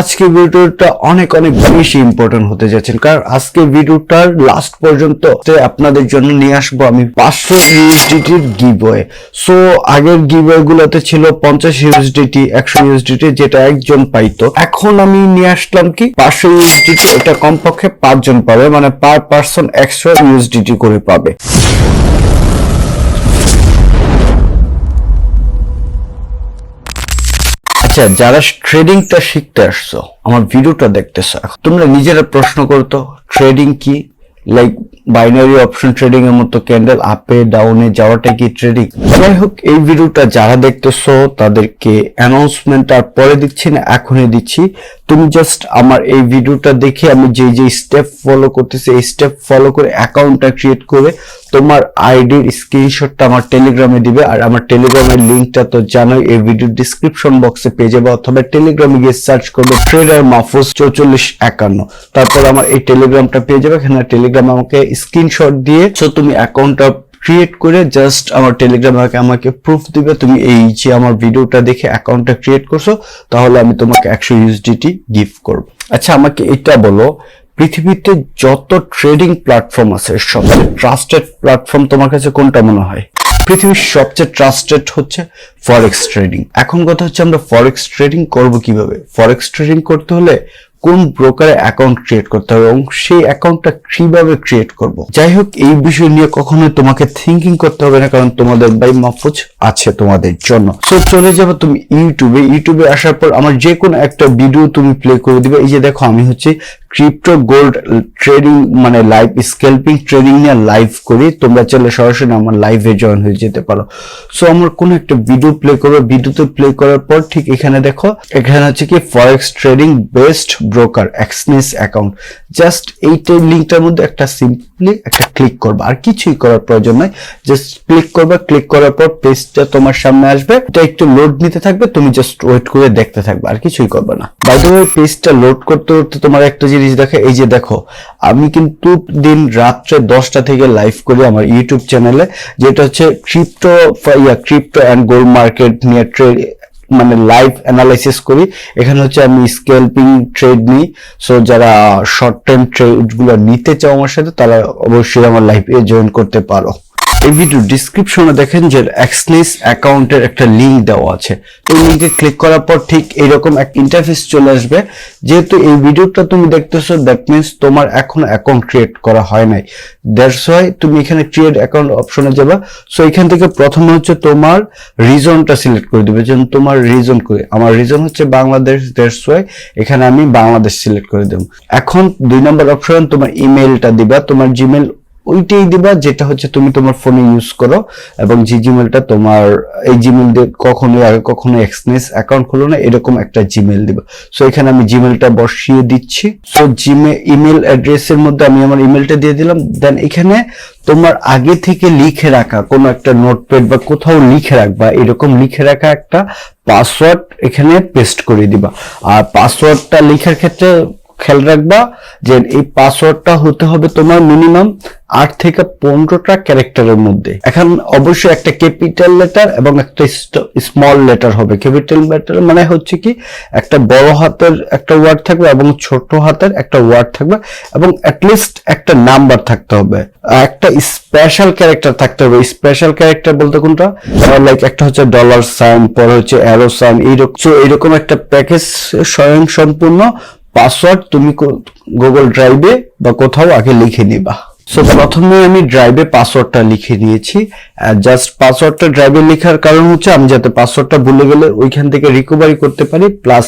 আজকে ভিডিওটা অনেক অনেক বেশি ইম্পর্টেন্ট হতে যাচ্ছেন কারণ আজকে ভিডিওটার লাস্ট পর্যন্ত আপনাদের জন্য নিয়ে আসব আমি পাঁচশো ইউএসডিটির গিভওয়ে সো আগের গিভওয়ে গুলোতে ছিল পঞ্চাশ ইউএসডিটি একশো ইউএসডিটি যেটা একজন পাইতো। এখন আমি নিয়ে আসলাম কি, পাঁচশো ইউএসডিটি এটা কমপক্ষে পাঁচজন পাবে মানে পার পার্সন একশো ইউএসডিটি করে পাবে। আচ্ছা যারা ট্রেডিংটা শিখতে আসছো, আমার ভিডিওটা দেখতেছো তোমরা নিজেরা প্রশ্ন করতো ট্রেডিং কি? লাইক বাইনারি অপশন ট্রেডিং এর মতো ক্যান্ডেল আপে ডাউনে যাওয়াটা কি ট্রেডিং যাই হোক, এই ভিডিওটা যারা দেখতেছো, তাদেরকে অ্যানাউন্সমেন্ট আর পরে দিচ্ছি না, এখনই দিচ্ছি। তুমি জাস্ট আমার এই ভিডিওটা দেখে, আমি যে যে স্টেপ ফলো করতেছি, এই স্টেপ ফলো করে অ্যাকাউন্টটা ক্রিয়েট করে তোমার আইডির স্ক্রিনশটটা আমার টেলিগ্রামে দিবে, আর আমার টেলিগ্রামের লিংকটা তো জানোই, এই ভিডিও ডিসক্রিপশন বক্সে পেয়ে যাবে, অথবা টেলিগ্রামে গিয়ে সার্চ করবে ট্রেডার মাহফুজ চৌচল্লিশ একান্ন। তারপর আমার এই টেলিগ্রামটা পেয়ে যাবে, এখানে টেলিগ্রাম আমাকে স্ক্রিনশট দিয়ে সো তুমি অ্যাকাউন্টটা ক্রিয়েট করে জাস্ট আমার টেলিগ্রামে আমাকে প্রুফ দিবে, তুমি এই যে আমার ভিডিওটা দেখে অ্যাকাউন্টটা ক্রিয়েট করছ, তাহলে আমি তোমাকে একশো ইউএসডিটি গিফট করব। আচ্ছা আমাকে এটা বলো পৃথিবীতে যত ট্রেডিং প্ল্যাটফর্ম আছে, সবচেয়ে ট্রাস্টেড প্ল্যাটফর্ম তোমার কাছে কোনটা মনে হয়? পৃথিবীর সবচেয়ে ট্রাস্টেড হচ্ছে ফরেক্স ট্রেডিং এখন কথা হচ্ছে আমরা ফরেক্স ট্রেডিং করব কীভাবে? ফরেক্স ট্রেডিং করতে হলে কোন ব্রোকারে অ্যাকাউন্ট ক্রিয়েট করতে হবে এবং সেই অ্যাকাউন্টটা কীভাবে ক্রিয়েট করব? যাই হোক, এই বিষয় নিয়ে কখনোই তোমাকে থিঙ্কিং করতে হবে না, কারণ তোমাদের বাই মাহফুজ আছে তোমাদের জন্য। সো চলে যাবে তুমি ইউটিউবে ইউটিউবে আসার পর আমার যে কোনো একটা ভিডিও তুমি প্লে করে দিবে। এই যে দেখো, আমি হচ্ছে ক্রিপ্টো গোল্ড ট্রেডিং মানে লাইভ স্কেলপিং ট্রেডিং নিয়ে লাইভ করি। তোমরা চাইলে সরাসরি আমার লাইভে জয়েন হয়ে যেতে পারো। সো আমার কোনো একটা ভিডিও প্লে করবে। ভিডিওতে প্লে করার পর ঠিক এখানে দেখো, এখানে হচ্ছে কি forex trading best broker Exness account just এইটার লিঙ্কটার মধ্যে একটা সিম্পলি একটা ক্লিক করবে। আর কিছুই করার প্রয়োজন নাই। জাস্ট ক্লিক করবে। ক্লিক করার পর পেজটা তোমার সামনে আসবে। এটা একটু লোড নিতে থাকবে। তুমি জাস্ট ওয়েট করে দেখতে থাকবে। আর কিছুই করবে না। বাই পেজটা লোড করতে করতে তোমার একটা জিনিস দেখে, এই যে দেখো, আমি কিন্তু দিন রাত্রে দশটা থেকে লাইভ করি আমার ইউটিউব চ্যানেলে যেটা হচ্ছে crypto yeah crypto and gold market নিয়ে ট্রেড মানে লাইভ অ্যানালাইসিস করি। এখানে হচ্ছে আমি স্কেলপিং ট্রেড নিই। সো যারা শর্ট টাইম ট্রেডগুলো নিতে চাও আমার সাথে, তারা অবশ্যই আমার লাইভে জয়েন করতে পারো। এই ভিডিও ডিসক্রিপশনে দেখেন যে এক্সনেস অ্যাকাউন্টের একটা লিংক দেওয়া আছে। এই লিংকে ক্লিক করার পর ঠিক এইরকম এক ইন্টারফেস চলে আসবে। যেহেতু এই ভিডিওটা তুমি দেখতেছো দ্যাট মিনস তোমার এখন অ্যাকাউন্ট ক্রিয়েট করা হয় নাই। দ্যাটস ওয়াই তুমি এখানে ক্রিয়েট অ্যাকাউন্ট অপশনে যাবা। সো এখান থেকে প্রথমে হচ্ছে তোমার রিজনটা সিলেক্ট করে দিবে। যেমন তোমার রিজন করে আমার রিজন হচ্ছে বাংলাদেশ দ্যাটস ওয়াই এখানে আমি বাংলাদেশ সিলেক্ট করে দেবো। এখন দুই নম্বর অপশন তোমার ইমেলটা দিবা। তোমার জিমেল ওইটাই দিবা, যেটা হচ্ছে তুমি তোমার ফোনে ইউজ করো এবং যে জিমেলটা তোমার, এই জিমেল দিয়ে কখনোই আগে কখনো এক্সনেস অ্যাকাউন্ট খুলো না, এরকম একটা জিমেল দিবা। সো এখানে আমি জিমেলটা বসিয়ে দিচ্ছি। সো জিমে ইমেল অ্যাড্রেসের মধ্যে আমি আমার ইমেলটা দিয়ে দিলাম। দেন এখানে তোমার আগে থেকে লিখে রাখা, কোনো একটা নোটপ্যাড বা কোথাও লিখে রাখবা, এরকম লিখে রাখা একটা পাসওয়ার্ড এখানে পেস্ট করে দিবা। আর পাসওয়ার্ডটা লেখার ক্ষেত্রে খেয়াল রাখবা যে এই পাসওয়ার্ডটা হতে হবে তোমার মিনিমাম আট থেকে পনেরোটা ক্যারেক্টারের মধ্যে। এখন অবশ্যই একটা ক্যাপিটাল লেটার এবং একটা স্মল লেটার হবে। ক্যাপিটাল লেটার মানে হচ্ছে কি একটা বড় হাতের একটা ওয়ার্ড থাকবে এবং ছোট হাতের একটা ওয়ার্ড থাকবে এবং অ্যাটলিস্ট একটা নাম্বার থাকতে হবে। একটা স্পেশাল ক্যারেক্টার থাকতে হবে। স্পেশাল ক্যারেক্টার বলতে কোনটা? লাইক একটা হচ্ছে ডলার সাইন পরে হচ্ছে অ্যারো সাইন এইরকম এইরকম একটা প্যাকেজ স্বয়ং সম্পূর্ণ পাসওয়ার্ড তুমি গুগল ড্রাইভে বা কোথাও আগে লিখে নিবা। সো প্রথমে আমি ড্রাইভে পাসওয়ার্ডটা লিখে নিয়েছি জাস্ট পাসওয়ার্ডটা ড্রাইভে লেখার কারণ হচ্ছে আমি যাতে পাসওয়ার্ডটা ভুলে গেলে ওইখান থেকে রিকভারি করতে পারি। প্লাস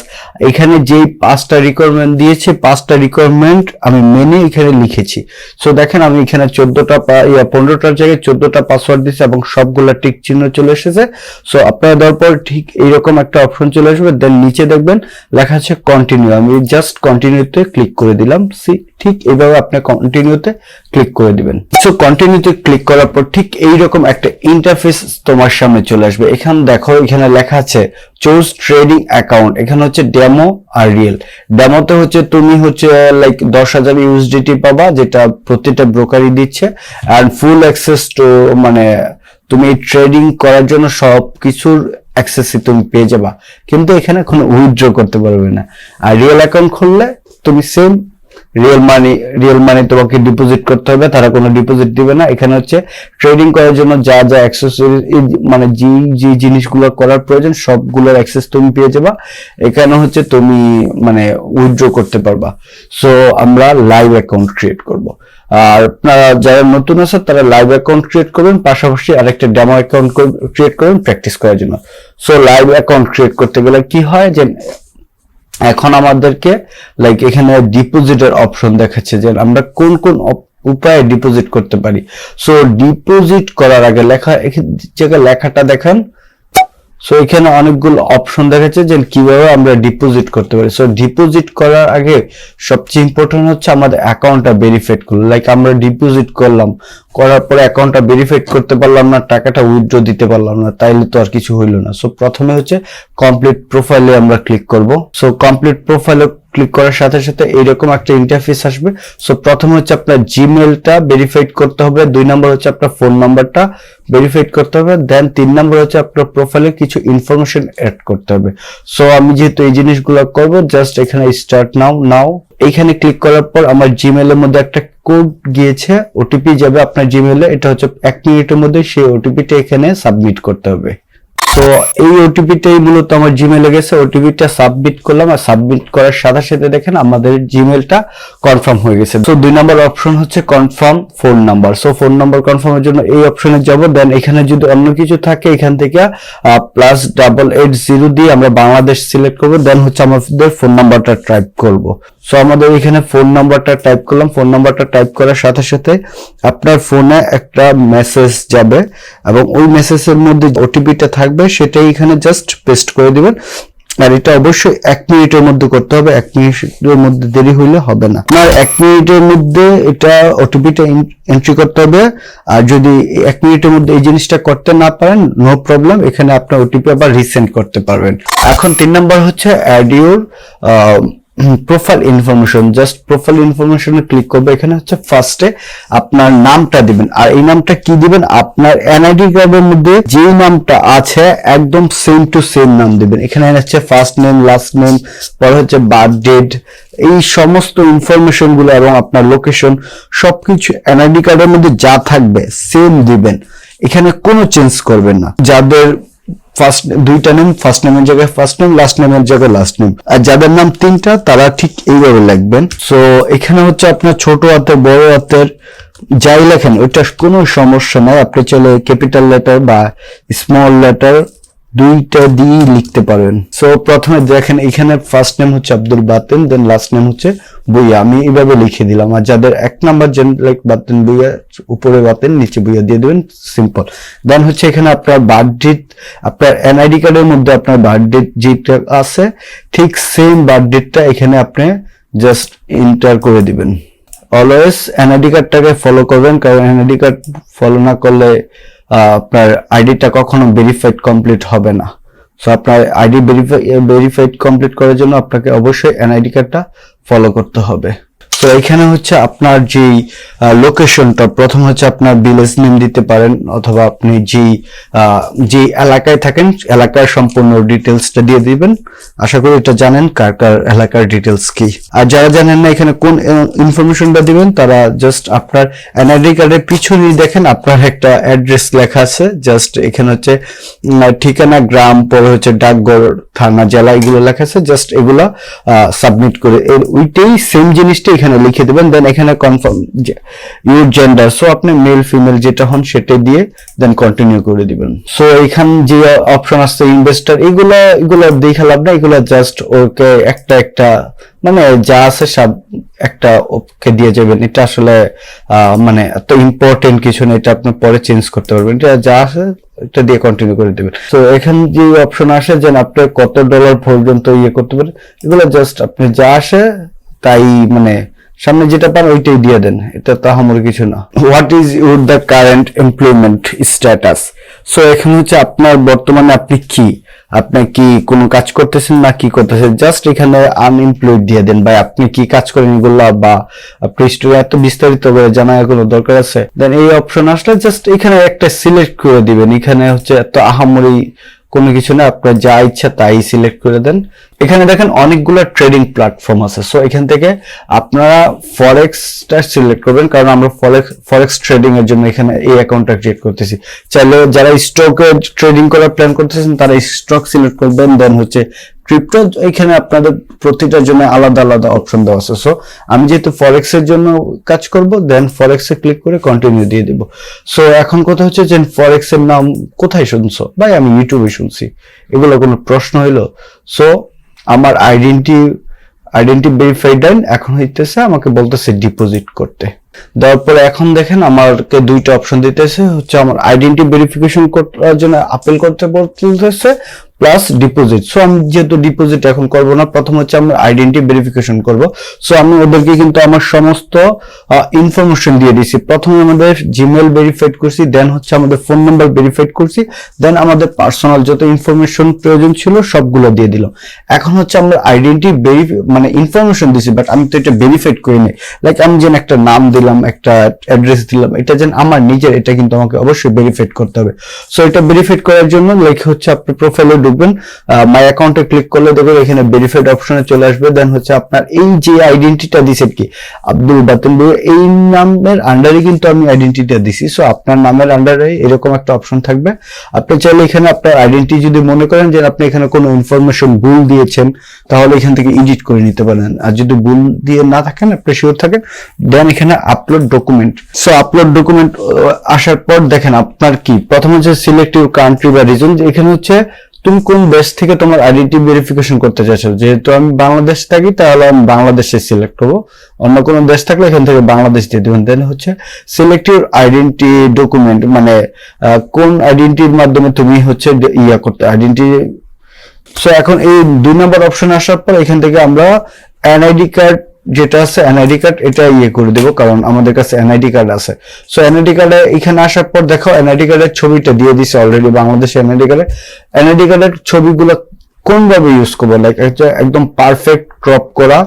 এখানে যেই পাঁচটা রিকোয়ারমেন্ট দিয়েছে, পাঁচটা রিকোয়ারমেন্ট আমি মেনে এখানে লিখেছি। সো দেখেন আমি এখানে চোদ্দটা ইয়া, পনেরোটার জায়গায় চোদ্দটা পাসওয়ার্ড দিয়েছি এবং সবগুলা টিক চিহ্ন চলে এসেছে। সো আপনারা দেওয়ার পর ঠিক এইরকম একটা অপশন চলে আসবে। দেন নিচে দেখবেন লেখা আছে কন্টিনিউ আমি জাস্ট কন্টিনিউতে ক্লিক করে দিলাম। সি ঠিক এইভাবে আপনি কন্টিনিউতে ক্লিক করে দিবেন। সো কন্টিনিউতে ক্লিক করার পর ঠিক এইরকম একটা ইন্টারফেস তোমার সামনে চলে আসবে। এখানে দেখো, এখানে লেখা আছে চুজ ট্রেডিং অ্যাকাউন্ট এখানে হচ্ছে ডেমো আর রিয়েল ডেমোতে হচ্ছে তুমি হচ্ছে লাইক দশ হাজার ইউএসডিটি পাবা, যেটা প্রতিটা ব্রোকারই দিচ্ছে। অ্যান্ড ফুল অ্যাক্সেস টু মানে তুমি ট্রেডিং করার জন্য সব কিছুর অ্যাক্সেসই তুমি পেয়ে যাবা। কিন্তু এখানে কোনো উইথড্র করতে পারবে না। আর রিয়েল অ্যাকাউন্ট খুললে তুমি same real money real money তোমাকে ডিপোজিট করতে হবে, তারা কোনো ডিপোজিট দিবে না। এখানে হচ্ছে ট্রেডিং করার জন্য যা যা অ্যাক্সেসরি মানে যে যে জিনিসগুলো করার প্রয়োজন, সবগুলোর অ্যাক্সেস তুমি পেয়ে যাবা। এখানে হচ্ছে তুমি মানে উইথড্র করতে পারবা। সো আমরা লাইভ অ্যাকাউন্ট ক্রিয়েট করব। আর আপনারা যারা নতুন আছে তারা লাইভ অ্যাকাউন্ট ক্রিয়েট করবেন, পাশাপাশি আরেকটা ডেমো অ্যাকাউন্ট ক্রিয়েট করবেন প্র্যাকটিস করার জন্য। সো লাইভ অ্যাকাউন্ট ক্রিয়েট করতে গেলে কি হয় যে এখন আমাদেরকে লাইক এখানে ডিপোজিটের অপশন দেখাচ্ছে যে আমরা কোন কোন উপায়ে ডিপোজিট করতে পারি। সো ডিপোজিট করার আগে লেখা জায়গায় লেখাটা দেখান। সো এখানে অনেকগুলো অপশন দেখাচ্ছে যে কীভাবে আমরা ডিপোজিট করতে পারি। সো ডিপোজিট করার আগে সবচেয়ে ইম্পর্টেন্ট হচ্ছে আমাদের অ্যাকাউন্টটা ভেরিফাইড করল লাইক আমরা ডিপোজিট করলাম, করার পরে অ্যাকাউন্টটা ভেরিফাইড করতে পারলাম না, টাকাটা উইথড্র দিতে পারলাম না, তাইলে তো আর কিছু হইল না। সো প্রথমে হচ্ছে কমপ্লিট প্রোফাইলে আমরা ক্লিক করব। সো কমপ্লিট প্রোফাইলে ক্লিক করার সাথে সাথে এরকম একটা ইন্টারফেস আসবে। সো প্রথমে হচ্ছে আপনার জিমেলটা ভেরিফাইড করতে হবে, দুই নম্বর হচ্ছে আপনার ফোন নাম্বারটা ভেরিফাইড করতে হবে দেন তিন নম্বর হচ্ছে আপনার প্রোফাইলে কিছু ইনফরমেশন অ্যাড করতে হবে। সো আমি যেহেতু এই জিনিসগুলো করব জাস্ট এখানে স্টার্ট নাও নাও এইখানে ক্লিক করার পর আমার জিমেলের মধ্যে একটা কোড গিয়েছে ওটিপি যাবে আপনার জিমেলে এটা হচ্ছে এক মিনিটের মধ্যে সেই ওটিপিটা এখানে সাবমিট করতে হবে। তো এই ওটিপিটাই মূলত আমার জিমেলে গেছে। ওটিপিটা সাবমিট করলাম আর সাবমিট করার সাথে সাথে দেখেন আমাদের জিমেলটা কনফার্ম হয়ে গেছে। তো দুই নম্বর অপশন হচ্ছে confirm phone number so phone number কনফার্মের জন্য এই অপশনে যাব। দেন এখানে যদি অন্য কিছু থাকে, এখান থেকে প্লাস ডাবল এইট জিরো দিয়ে আমরা বাংলাদেশ সিলেক্ট করব। দেন হচ্ছে আমাদের ফোন নাম্বারটা টাইপ করব। সো আমাদের এখানে ফোন নাম্বারটা টাইপ করলাম। ফোন নাম্বারটা টাইপ করার সাথে সাথে আপনার ফোনে একটা মেসেজ যাবে এবং ওই মেসেজের মধ্যে ওটিপিটা থাকবে, সেটাই এখানে জাস্ট পেস্ট করে দিবেন। আর এটা অবশ্যই এক মিনিটের মধ্যে করতে হবে, এক মিনিটের মধ্যে দেরি হইলে হবে না। আর এক মিনিটের মধ্যে এটা ওটিপিটা এন্ট্রি করতে হবে। আর যদি এক মিনিটের মধ্যে এই জিনিসটা করতে না পারেন নো প্রবলেম এখানে আপনার ওটিপি আবার রিসেন্ড করতে পারবেন। এখন তিন নম্বর হচ্ছে add your your profile information just profile ইনফরমেশনে click করবে। এখানে হচ্ছে ফার্স্টে আপনার নামটা দিবেন। আর এই নামটা কি দিবেন? আপনার এনআইডি কার্ডের মধ্যে যে নামটা আছে, একদম সেম টু সেম নাম দিবেন। এখানে হচ্ছে ফার্স্ট নেম লাস্ট নেম পরে হচ্ছে বার্থ ডেট এই সমস্ত ইনফরমেশনগুলো এবং আপনার লোকেশন সবকিছু এনআইডি কার্ডের মধ্যে যা থাকবে সেম দিবেন। এখানে কোনো চেঞ্জ করবেন না। যাদের ফার্স্ট দুইটা নেম ফার্স্ট নেমের জায়গায় ফার্স্ট নেম লাস্ট নেমের জায়গায় লাস্ট নেম আর যাদের নাম তিনটা, তারা ঠিক এইভাবে লিখবেন। সো এখানে হচ্ছে আপনার ছোট হাতের, বড় হাতের, যাই লেখেন ওইটা কোনো সমস্যা নাই। আপনি চলে ক্যাপিটাল লেটার বা স্মল লেটার দুইটা দিয়েই লিখতে পারেন। সো প্রথমে দেখেন, এখানে ফার্স্ট নেম হচ্ছে Abdul Baten then last name হচ্ছে বুইয়া। আমি এইভাবে লিখে দিলাম। আর যাদের এক নাম্বার জেন লাইক বাতেন, বুইয়া, উপরে বাতেন, নিচে বুইয়া দিয়ে দেবেন সিম্পল দেন হচ্ছে এখানে আপনার বার্থডেট আপনার এনআইডি কার্ডের মধ্যে আপনার বার্থডেট যেটা আছে, ঠিক সেম বার্থডেটটা এখানে আপনি জাস্ট এন্টার করে দিবেন। অলওয়েজ এনআইডি কার্ডটাকে ফলো করবেন, কারণ এনআইডি কার্ড ফলো না করলে আপনার আইডিটা কখনো ভেরিফাইড কমপ্লিট হবে না। সো আপনার আইডি ভেরিফাইড কমপ্লিট করার জন্য আপনাকে অবশ্যই এনআইডি কার্ডটা ফলো করতে হবে। তো এখানে হচ্ছে আপনার যে লোকেশনটা প্রথম হচ্ছে আপনার ভিলেজ নেম দিতে পারেন অথবা আপনি যে যে এলাকায় থাকেন, এলাকার সম্পূর্ণ ডিটেলসটা দিয়ে দিবেন। আশা করি এটা জানেন, কার কার এলাকার ডিটেলস কি। আর যারা জানেন না এখানে কোন ইনফরমেশনটা দিবেন, তারা জাস্ট আপনার এনআইডি কার্ডের পিছনেই দেখেন, আপনার একটা অ্যাড্রেস লেখা আছে। জাস্ট এখানে হচ্ছে ঠিকানা, গ্রাম, পরে হচ্ছে ডাকঘর, থানা, জেলা, এগুলো লেখা আছে। জাস্ট এগুলা সাবমিট করে, এর ওইটাই সেম জিনিসটা এখানে লিখে দেবেন দেন এখানে কনফার্ম ইউর জেন্ডার সো আপনি মেল ফিমেল যেটা হন সেটা দিয়ে দেন কন্টিনিউ করে দিবেন। সো এখান যে অপশন আছে ইনভেস্টার এগুলা এগুলা দেখে লাভ না এগুলা জাস্ট ওকে একটা একটা মানে যা আছে সব একটা ওকে দিয়ে যাবেন। এটা আসলে মানে এত ইম্পর্টেন্ট কিছু না, এটা আপনি পরে চেঞ্জ করতে পারবেন। এটা যা আছে, এটা দিয়ে কন্টিনিউ করে দেবেন। তো এখানে যে অপশন আসে যে আপনি কত ডলার পর্যন্ত ইয়ে করতে পারেন, এগুলো জাস্ট আপনি যা আসে, তাই মানে সামনে যেটা পান ওইটাই দিয়ে দেন, এটা তাহামর কিছু না। What is your the current employment status so এখানে হচ্ছে আপনার বর্তমানে আপনি কি? আপনি কি কোনো কাজ করতেছেন না কি করতেছেন? জাস্ট এখানে আনএমপ্লয়েড দিয়ে দেন। ভাই, আপনি কি কাজ করেন এগুলা বা আপনি স্টোরি এত বিস্তারিত করে জানার কোনো দরকার আছে? দেন এই অপশন আসলে জাস্ট এখানে একটা সিলেক্ট করে দিবেন। এখানে হচ্ছে এত আহামরি কোনো কিছু না, আপনার যা ইচ্ছা তাই সিলেক্ট করে দেন। এখানে দেখেন অনেকগুলো ট্রেডিং প্ল্যাটফর্ম আছে। সো এখান থেকে আপনারা ফরেক্সটা সিলেক্ট করবেন, কারণ আমরা ফরেক্স ফরেক্স ট্রেডিং এর জন্য এখানে এই অ্যাকাউন্টটা ক্রিয়েট করতেছি। চাইলে যারা স্টক ট্রেডিং করার প্ল্যান করতেছেন, তারা স্টক সিলেক্ট করবেন দেন হচ্ছে ক্রিপ্টো এখানে আপনাদের প্রতিটার জন্য আলাদা আলাদা অপশন দেওয়া আছে। সো আমি যেহেতু ফরেক্স এর জন্য কাজ করব দেন ফরেক্স এ ক্লিক করে কন্টিনিউ দিয়ে দিব। সো এখন কথা হচ্ছে যে ফরেক্স এর নাম কোথায় শুনছো? ভাই, আমি ইউটিউবে শুনছি। এগুলো কোনো প্রশ্ন হইল? সো আমার আইডেন্টি আইডেন্টি ভেরিফাইড ডান এখন হইতেছে আমাকে বলতেছে ডিপোজিট করতে। দেওয়ার পরে এখন দেখেন আমাকে দুইটা অপশন দিতেছে, হচ্ছে আমার আইডেন্টি ভেরিফিকেশন করার জন্য আপিল করতে বলতেছে প্লাস ডিপোজিট সো আমি যেহেতু ডিপোজিট এখন করব না, প্রথম হচ্ছে আমরা আইডেন্টি ভেরিফিকেশন করব। সো আমি ওদেরকে কিন্তু আমার সমস্ত ইনফরমেশন দিয়ে দিছি। প্রথমে আমাদের জিমেল ভেরিফাইড করছি দেন হচ্ছে আমাদের ফোন নাম্বার ভেরিফাইড করছি দেন আমাদের পার্সোনাল যত ইনফরমেশন প্রয়োজন ছিল সবগুলো দিয়ে দিলাম। এখন হচ্ছে আমরা আইডেন্টি মানে ইনফরমেশন দিছি বাট আমি তো এটা ভেরিফাইড করি নাই। লাইক আমি যেন একটা নাম দিলাম, একটা অ্যাড্রেস দিলাম, এটা যেন আমার নিজের, এটা কিন্তু আমাকে অবশ্যই ভেরিফাইড করতে হবে। সো এটা ভেরিফাইড করার জন্য লাইক হচ্ছে আপনি প্রোফাইলে ঢুকবেন মাই অ্যাকাউন্টে ক্লিক করলে দেখবেন এখানে ভেরিফাইড অপশনে চলে আসবে। দেন হচ্ছে আপনার এই যে আইডেন্টিটা দিছেন কি, আব্দুল বই এই নামের আন্ডারে কিন্তু আমি আইডেন্টিটা দিছি। সো আপনার নামের আন্ডারে এরকম একটা অপশন থাকবে। আপনি চাইলে এখানে আপনার আইডেন্টি যদি মনে করেন যে আপনি এখানে কোনো ইনফরমেশন ভুল দিয়েছেন, তাহলে এখান থেকে এডিট করে নিতে পারেন। আর যদি ভুল দিয়ে না থাকেন, আপনি শিওর থাকেন দেন এখানে upload document so upload document আসার পর দেখেন আপনার কি, প্রথম হচ্ছে সিলেক্টিভ কান্ট্রি বা রিজন এখানে হচ্ছে তুমি কোন দেশ থেকে তোমার আইডেন্টি ভেরিফিকেশন করতে চাইছো? যেহেতু আমি বাংলাদেশ থাকি, তাহলে আমি বাংলাদেশে সিলেক্ট করব। অন্য কোনো দেশ থাকলে এখান থেকে বাংলাদেশ দিয়ে দেবেন। দেন হচ্ছে সিলেক্টিভ আইডেন্টি ডকুমেন্ট মানে কোন আইডেন্টির মাধ্যমে তুমি হচ্ছে ইয়া করতে আইডেন্টি সো এখন এই দুই নম্বর অপশন আসার পর এখান থেকে আমরা এনআইডি কার্ড যেটা আছে এনআইডি কার্ড এটা ইয়ে করে দেবো, কারণ আমাদের কাছে এনআইডি কার্ড আছে। সো এনআইডি কার্ডে এখানে আসার পর দেখো এনআইডি কার্ডের ছবিটা দিয়ে দিছে অলরেডি বাংলাদেশে এনআইডি কার্ডে এনআইডি কার্ডের ছবিগুলো কোনভাবে ইউজ করব? লাইক একদম পারফেক্ট ক্রপ করা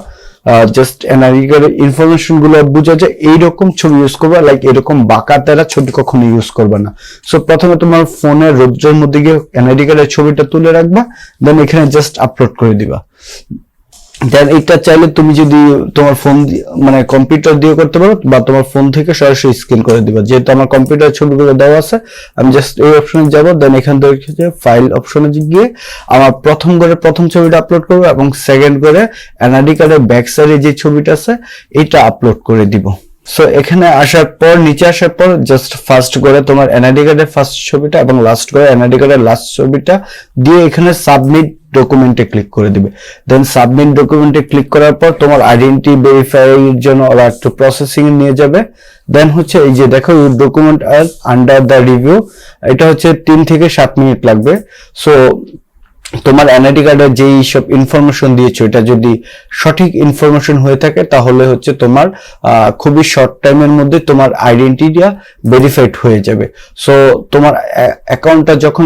জাস্ট এনআইডি কার্ডের ইনফরমেশনগুলো বোঝা যায়, এইরকম ছবি ইউজ করবা লাইক এরকম বাঁকা তেরা ছবি কখনো ইউজ করবে না। সো প্রথমে তোমার ফোনের রোদ্রের মধ্যে গিয়ে এনআইডি কার্ডের ছবিটা তুলে রাখবা দেন এখানে জাস্ট আপলোড করে দিবা। দেন এটা চাইলে তুমি যদি তোমার ফোন মানে কম্পিউটার দিয়ে করতে পারো বা তোমার ফোন থেকে সরাসরি স্ক্যান করে দিবা। যেহেতু আমার কম্পিউটার ছবিগুলো দেওয়া আছে, আমি জাস্ট এই অপশনে যাব দেন এখান থেকে ফাইল অপশনে গিয়ে আমার প্রথম করে প্রথম ছবিটা আপলোড করব এবং সেকেন্ড করে এনআইডি কার্ডের ব্যাক সাইডে যে ছবিটা আছে, এটা আপলোড করে দিব। সো এখানে আসার পর, নিচে আসার পর জাস্ট ফার্স্ট করে তোমার এনআইডি কার্ডের ফার্স্ট ছবিটা এবং লাস্ট করে এনআইডি কার্ডের লাস্ট ছবিটা দিয়ে এখানে সাবমিট ডকুমেন্টে ক্লিক করে দিবে। দেন সাবমিট ডকুমেন্টে ক্লিক করার পর তোমার আইডেন্টি ভেরিফাই এর জন্য ওরা একটু প্রসেসিং নিয়ে যাবে। দেন হচ্ছে এই যে দেখো document are under the review এটা হচ্ছে তিন থেকে সাত মিনিট লাগবে। সো তোমার এনআইডি কার্ডের যেই সব ইনফরমেশন দিয়েছ, এটা যদি সঠিক ইনফরমেশন হয়ে থাকে, তাহলে হচ্ছে তোমার খুবই শর্ট টাইমের মধ্যে তোমার আইডেন্টিটিটা ভেরিফাইড হয়ে যাবে। সো তোমার অ্যাকাউন্টটা যখন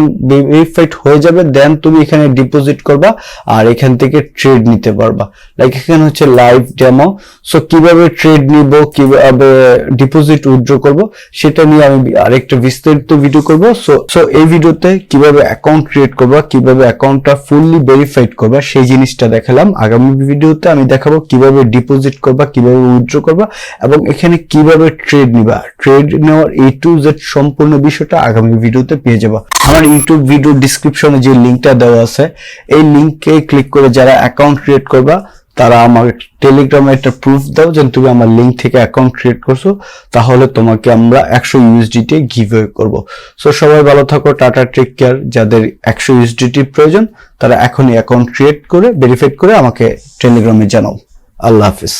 ভেরিফাইড হয়ে যাবে দেন তুমি এখানে ডিপোজিট করবা আর এখান থেকে ট্রেড নিতে পারবা। লাইক এখানে হচ্ছে লাইভ ডেমো সো কীভাবে ট্রেড নিব, কীভাবে ডিপোজিট উইথড্র করব, সেটা নিয়ে আমি আরেকটা বিস্তারিত ভিডিও করব। সো সো এই ভিডিওতে কীভাবে অ্যাকাউন্ট ক্রিয়েট করবা, কীভাবে অ্যাকাউন্টটা ফুললি ভেরিফাইড করবা, সেই জিনিসটা দেখালাম। আগামী ভিডিওতে আমি দেখাবো কীভাবে ডিপোজিট করবা, কীভাবে উইথড্র করবা এবং এখানে কীভাবে ট্রেড নিবা। ট্রেড নেওয়ার এ টু জেড সম্পূর্ণ বিষয়টা আগামী ভিডিওতে পেয়ে যাবা। আমার ইউটিউব ভিডিও ডিসক্রিপশনে যে লিঙ্কটা দেওয়া আছে, এই লিঙ্কে ক্লিক করে যারা অ্যাকাউন্ট ক্রিয়েট করবা তারা আমার টেলিগ্রামে একটা প্রুফ দাও যে তুমি আমার লিঙ্ক থেকে অ্যাকাউন্ট ক্রিয়েট করছ, তাহলে তোমাকে আমরা একশো ইউএসডিটি গিভ করব। সো সবাই ভালো থাকো, টাটা টেক কেয়ার যাদের একশো ইউএসডিটি প্রয়োজন, তারা এখনই অ্যাকাউন্ট ক্রিয়েট করে ভেরিফাইড করে আমাকে টেলিগ্রামে জানাও। আল্লাহ হাফিজ।